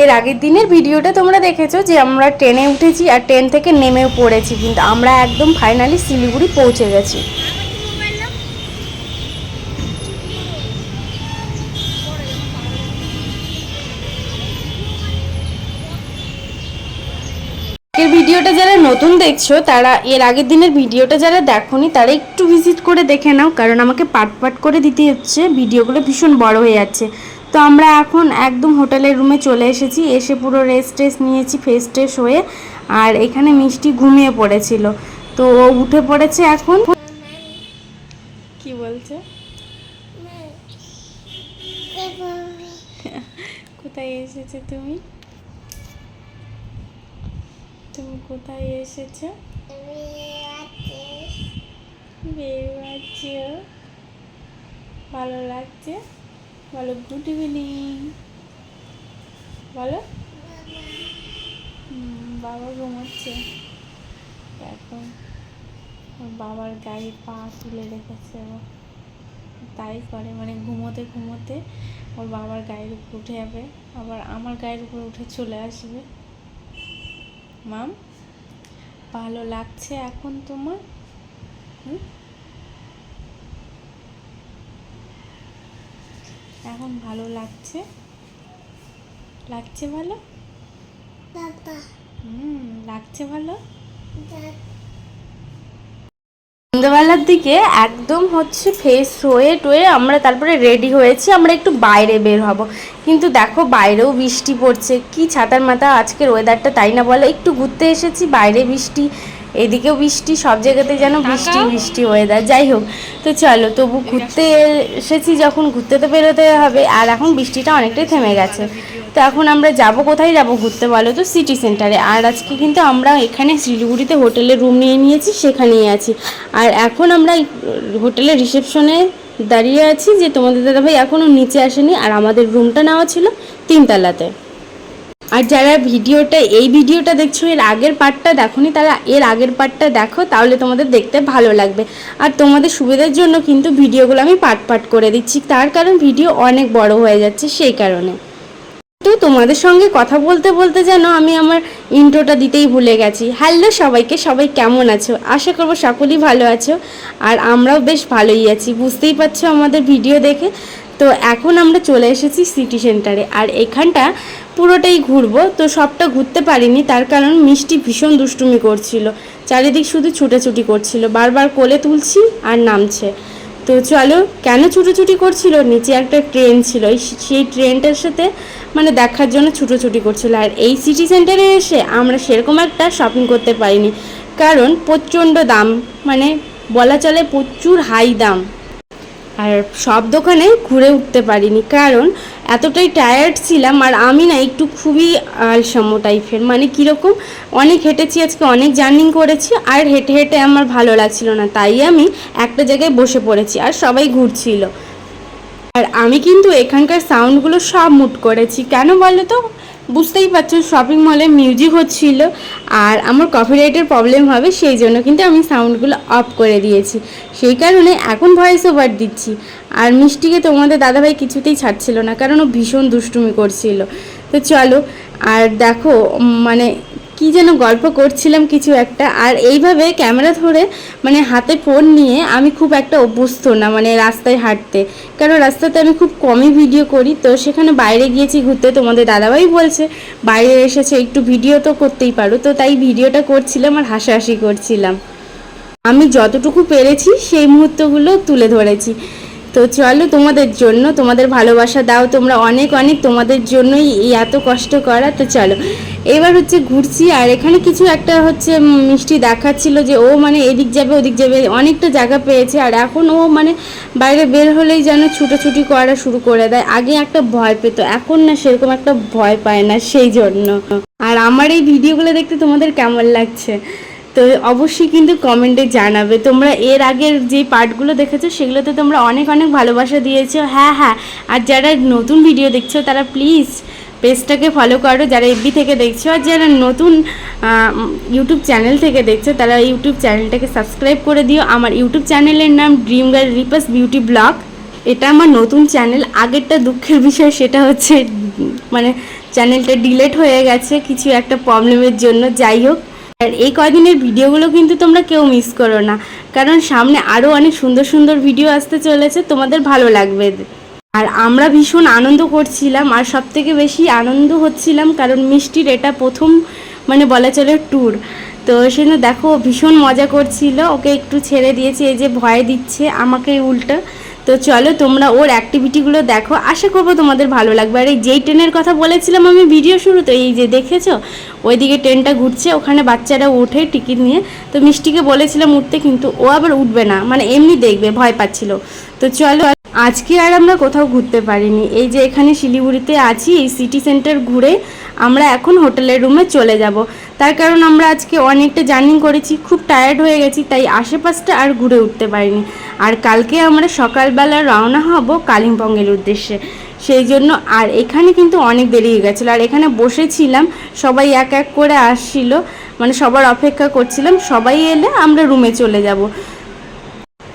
এর আগের দিনের ভিডিওটা তোমরা দেখেছ যে আমরা ট্রেনে উঠেছি আর ট্রেন থেকে নেমেও পড়েছি, কিন্তু আমরা একদম ফাইনালি শিলিগুড়ি পৌঁছে গেছি। ভিডিওটা যারা নতুন দেখছ, তারা এর আগের দিনের ভিডিওটা যারা দেখোনি, তারা একটু ভিজিট করে দেখে নাও, কারণ আমাকে পাট পাট করে দিতে হচ্ছে, ভিডিওগুলো ভীষণ বড় হয়ে যাচ্ছে। তো আমরা এখন একদম হোটেলের রুমে চলে এসেছি। এসে পুরো রেস্ট টেস্ট নিয়েছি ফ্রেশ ট্রেশ হয়ে। আর এখানে মিষ্টি ঘুমিয়ে পড়েছিল। তো ও উঠে পড়েছে এখন। কি বলছে? কোথায় এসেছে তুমি? তুমি কোথায় এসেছ? ভালো লাগছে? বলো গুড ইভিনিং। বলো বাবা ঘুমাচ্ছে। এখন বাবার গায়ে পা তুলে রেখেছে ও। তাই করে মানে ঘুমোতে ঘুমোতে ওর বাবার গায়ের উপর উঠে যাবে। আবার আমার গায়ের উপর উঠে চলে আসবে। মাম, ভালো লাগছে এখন তোমার? হুম? এখন ভালো লাগছে? লাগছে ভালো? হুম লাগছে ভালো? সন্ধ্যেবেলার দিকে একদম হচ্ছে ফ্রেশ হয়ে টয়ে আমরা তারপরে রেডি হয়েছি আমরা একটু বাইরে বের হব। কিন্তু দেখো বাইরেও বৃষ্টি পড়ছে কি ছাতার মাথা আজকের ওয়েদারটা তাই না বলো? একটু ঘুরতে এসেছি বাইরে বৃষ্টি এদিকেও বৃষ্টি সব জায়গাতে যেন বৃষ্টি বৃষ্টি ওয়েদার যাই হোক। তো চলো তবু ঘুরতে এসেছি যখন ঘুরতে তো বেরোতে হবে আর এখন বৃষ্টিটা অনেকটাই থেমে গেছে। তো এখন আমরা যাব কোথায় যাব ঘুরতে বলো তো? সিটি সেন্টারে আর আজকে কিন্তু আমরা এখানে শিলিগুড়িতে হোটেলে রুম নিয়ে নিয়েছি সেখানেই আছি। আর এখন আমরা হোটেলের রিসেপশনে দাঁড়িয়ে আছি যে তোমাদের দাদাভাই এখনও নিচে আসেনি আর আমাদের রুমটা নেওয়া ছিল তিনতলাতে। আর যারা ভিডিওটা, এই ভিডিওটা দেখছ, এর আগের পার্টটা দেখোনি, তারা এর আগের পার্টটা দেখো, তাহলে তোমাদের দেখতে ভালো লাগবে। আর তোমাদের সুবিধার জন্য কিন্তু ভিডিওগুলো আমি পার্ট পার্ট করে দিচ্ছি, তার কারণ ভিডিও অনেক বড় হয়ে যাচ্ছে সেই কারণে। তো তোমাদের সঙ্গে কথা বলতে বলতে যেন আমি আমার ইন্ট্রোটা দিতেই ভুলে গেছি। হ্যালো সবাইকে, সবাই কেমন আছো? আশা করব সকলেই ভালো আছো, আর আমরাও বেশ ভালোই আছি। বুঝতেই পারছ আমাদের ভিডিও দেখে। তো এখন আমরা চলে এসেছি সিটি সেন্টারে। আর এখানটা পুরোটাই ঘুরবো, তো সবটা ঘুরতে পারিনি, তার কারণ মিষ্টি ভীষণ দুষ্টুমি করছিল। চারিদিক শুধু ছুটাছুটি করছিল, বারবার কোলে তুলছি আর নামছে। তো চলো, কেন ছুটোছুটি করছিল? নিচে একটা ট্রেন ছিল সেই ট্রেনটার সাথে মানে দেখার জন্য ছুটোছুটি করছিল। আর এই সিটি সেন্টারে এসে আমরা সেরকম একটা শপিং করতে পারিনি। কারণ প্রচণ্ড দাম মানে বলা চলে প্রচুর হাই দাম। আর সব দোকানে ঘুরে উঠতে পারিনি, কারণ এতটাই টায়ার্ড ছিলাম আর আমি না একটু খুবই আলসাম্য টাইপের মানে কীরকম, অনেক হেঁটেছি, আজকে অনেক জার্নিং করেছি আর হেঁটে হেঁটে আমার ভালো লাগছিল না, তাই আমি একটা জায়গায় বসে পড়েছি আর সবাই ঘুরছিল। আর আমি কিন্তু এখানকার সাউন্ডগুলো সব মুট করেছি। কেন বলো তো বুঝতেই পারছ শপিং মলে মিউজিক হচ্ছিল আর আমার কপিরাইটের প্রবলেম হবে, সেই জন্য কিন্তু আমি সাউন্ডগুলো অফ করে দিয়েছি। সেই কারণে এখন ভয়েস ওভার দিচ্ছি। আর মিষ্টিকে তোমাদের দাদাভাই কিছুতেই ছাড়ছিল না, কারণ ও ভীষণ দুষ্টুমি করছিল। তো চলো, আর দেখো মানে কি যেন গল্প করছিলাম কিছু একটা। আর এইভাবে ক্যামেরা ধরে মানে হাতে ফোন নিয়ে আমি খুব একটা অভ্যস্ত না মানে রাস্তায় হাঁটতে। কারণ রাস্তাতে আমি খুব কমই ভিডিও করি। তো সেখানে বাইরে গিয়েছি ঘুরতে, তোমাদের দাদাভাই বলছে, বাইরে এসেছে, একটু ভিডিও তো করতেই পারো। তো তাই ভিডিওটা করছিলাম আর হাসাহাসি করছিলাম। আমি যতটুকু পেরেছি, সেই মুহূর্তগুলো তুলে ধরেছি। তো চলো তোমাদের জন্য, তোমাদের ভালোবাসা দাও, তোমরা অনেক অনেক তোমাদের জন্যই এত কষ্ট করা, তো চলো। এবার হচ্ছে ঘুরছি, আর এখানে কিছু একটা হচ্ছে মিষ্টি দেখাচ্ছিল যে ও মানে এদিক যাবে, ওদিক যাবে, অনেকটা জায়গা পেয়েছে, আর এখন ও মানে বাইরে বের হলেই যেন ছুটোছুটি করা শুরু করে দেয়। আগে একটা ভয় পেত, এখন না সেরকম একটা ভয় পায় না সেই জন্য। আর আমার এই ভিডিওগুলো দেখতে তোমাদের কেমন লাগছে? তো অবশ্যই কিন্তু কমেন্টে জানাবে। তোমরা এর আগের যে পার্টগুলো দেখেছ, সেগুলোতে তোমরা অনেক অনেক ভালোবাসা দিয়েছ। হ্যাঁ হ্যাঁ আর যারা নতুন ভিডিও দেখছ, তারা প্লিজ পেজটাকে ফলো করো। যারা এফবি থেকে দেখছ, আর যারা নতুন ইউটিউব চ্যানেল থেকে দেখছ, তারা ইউটিউব চ্যানেলটাকে সাবস্ক্রাইব করে দিও। আমার ইউটিউব চ্যানেলের নাম ড্রিম গার্ল রিপাস বিউটি ব্লগ এটা আমার নতুন চ্যানেল আগেরটা দুঃখের বিষয়, সেটা হচ্ছে মানে চ্যানেলটা ডিলেট হয়ে গেছে। কিছু একটা প্রবলেমের জন্য। যাই হোক আর এই কয়দিনের ভিডিওগুলো কিন্তু তোমরা কেউ মিস করো না। কারণ সামনে আরও অনেক সুন্দর সুন্দর ভিডিও আসতে চলেছে, তোমাদের ভালো লাগবে। আর আমরা ভীষণ আনন্দ করছিলাম, আর সব থেকে বেশি আনন্দ হচ্ছিলাম কারণ মিষ্টির এটা প্রথম মানে বলা চলে ট্যুর তো সেজন্য দেখো, ভীষণ মজা করছিল। ওকে একটু ছেড়ে দিয়েছে, এই যে ভয় দিচ্ছে আমাকে উল্টো। তো চলো তোমরা ওর অ্যাক্টিভিটিগুলো দেখো। আশা করব তোমাদের ভালো লাগবে। আর এই যেই ট্রেনের কথা বলেছিলাম আমি ভিডিও শুরুতে, এই যে দেখেছ? ওইদিকে ট্রেনটা ঘুরছে, ওখানে বাচ্চারা ওঠে টিকিট নিয়ে। তো মিষ্টিকে বলেছিলাম উঠতে, কিন্তু ও আবার উঠবে না। মানে এমনি দেখবে, ভয় পাচ্ছিল। তো চলো, আজকে আর আমরা কোথাও ঘুরতে পারিনি। এই যে এখানে শিলিগুড়িতে আছি, এই সিটি সেন্টার ঘুরে আমরা এখন হোটেলের রুমে চলে যাব। তার কারণ আমরা আজকে অনেকটা জার্নি করেছি, খুব টায়ার্ড হয়ে গেছি, তাই আশেপাশটা আর ঘুরে উঠতে পারিনি। আর কালকে আমরা সকালবেলা রওনা হব কালিম্পংয়ের উদ্দেশ্যে। সেই জন্য আর এখানে কিন্তু অনেক দেরি হয়ে গেছিল। আর এখানে বসেছিলাম, সবাই এক এক করে আসছিল মানে সবার অপেক্ষা করছিলাম, সবাই এলে আমরা রুমে চলে যাব।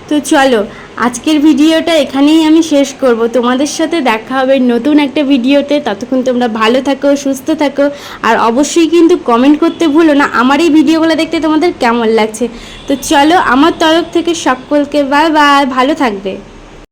তো চলো আজকের ভিডিওটা এখানেই আমি শেষ করব। তোমাদের সাথে দেখা হবে নতুন একটা ভিডিওতে। ততক্ষণ তোমরা ভালো থাকো, সুস্থ থাকো। আর অবশ্যই কিন্তু কমেন্ট করতে ভুলো না, আমার এই ভিডিওগুলো দেখতে তোমাদের কেমন লাগছে। তো চলো, আমার তরফ থেকে সকলকে বাই বাই ভালো থাকবে।